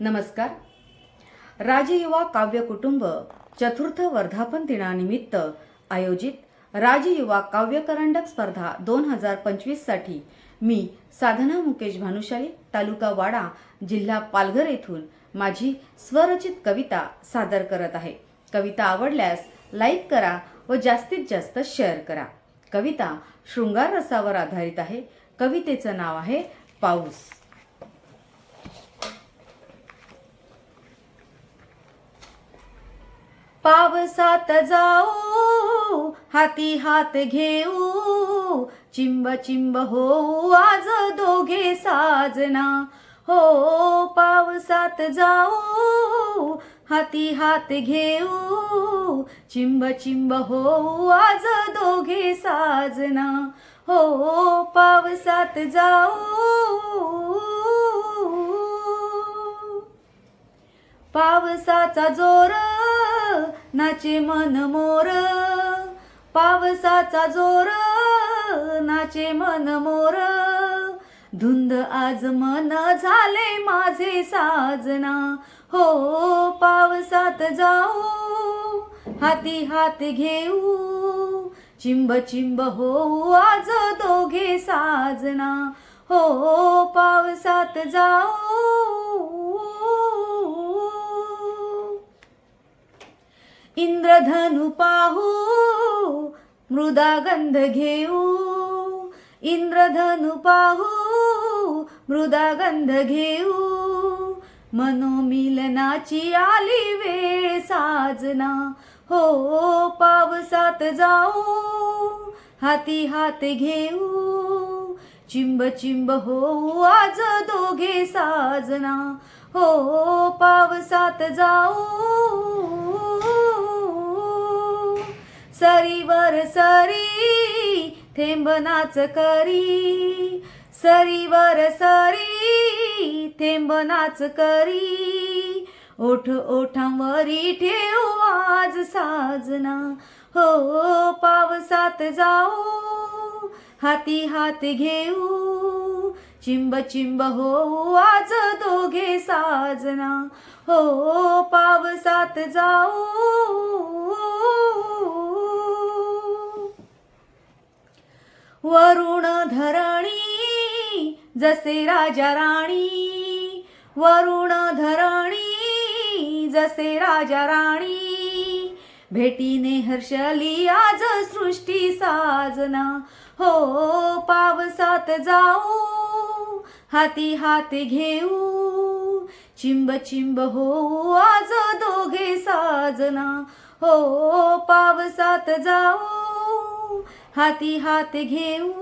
नमस्कार. राजयुवा काव्य कुटुंब चतुर्थ वर्धापन दिनानिमित्त आयोजित राजयुवा काव्य करंडक स्पर्धा दोन हजार पंचवीससाठी मी साधना मुकेश भानुशाली तालुका वाडा जिल्हा पालघर येथून माझी स्वरचित कविता सादर करत आहे. कविता आवडल्यास लाईक करा व जास्तीत जास्त शेअर करा. कविता शृंगार रसावर आधारित आहे. कवितेचं नाव आहे पाऊस. पावसात जाऊ हाती हात घेऊ चिंब चिंब हो आज दोघे साजना. हो पावसात जाऊ हाती हात घेऊ चिंब चिंब हो आज दोघे साजना. हो पावसात जाऊ. पावसाचा जोर नाचे मन मोर पावसाचा जोर. नाचे मन मोर धुंद आज मन झाले माझे साजना. हो पावसात जाऊ हाती हात घेऊ. चिंब चिंब हो आज दोघे साजना. हो पावसात जाऊ इंद्रधनु पाहू मृदा गंध घेऊ इंद्रधनु पाहू मृदा गंध घेऊ मनोमिलनाची आली वेळ साजना. हो पावसात जाऊ हाती हात घेऊ. चिंब चिंब हो आज दोघे साजना. हो पावसात जाऊ सरीवर सरी थेंब नाच करी. सरीवर सरी थेंब नाच करी. ओठ ओठांवरी ठेवू आज साजना. हो पावसात जाऊ हाती हात घेऊ. चिंब चिंब हो आज दोघे साजना. हो पावसात जाऊ वरुण धरणी जसे राजा राणी. वरुण धरणी जसे राजा राणी. भेटीने हर्षली आज सृष्टी साजना. हो पावसात जाऊ हाती हात घेऊ. चिंब चिंब हो आज दोघे साजना. हो पावसात जाऊ हाती हात घेऊ.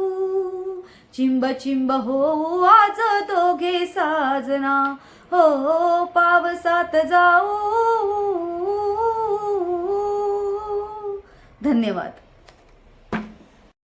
चिंब चिंब हो आज दोघे साजना. हो पावसात जाऊ. धन्यवाद.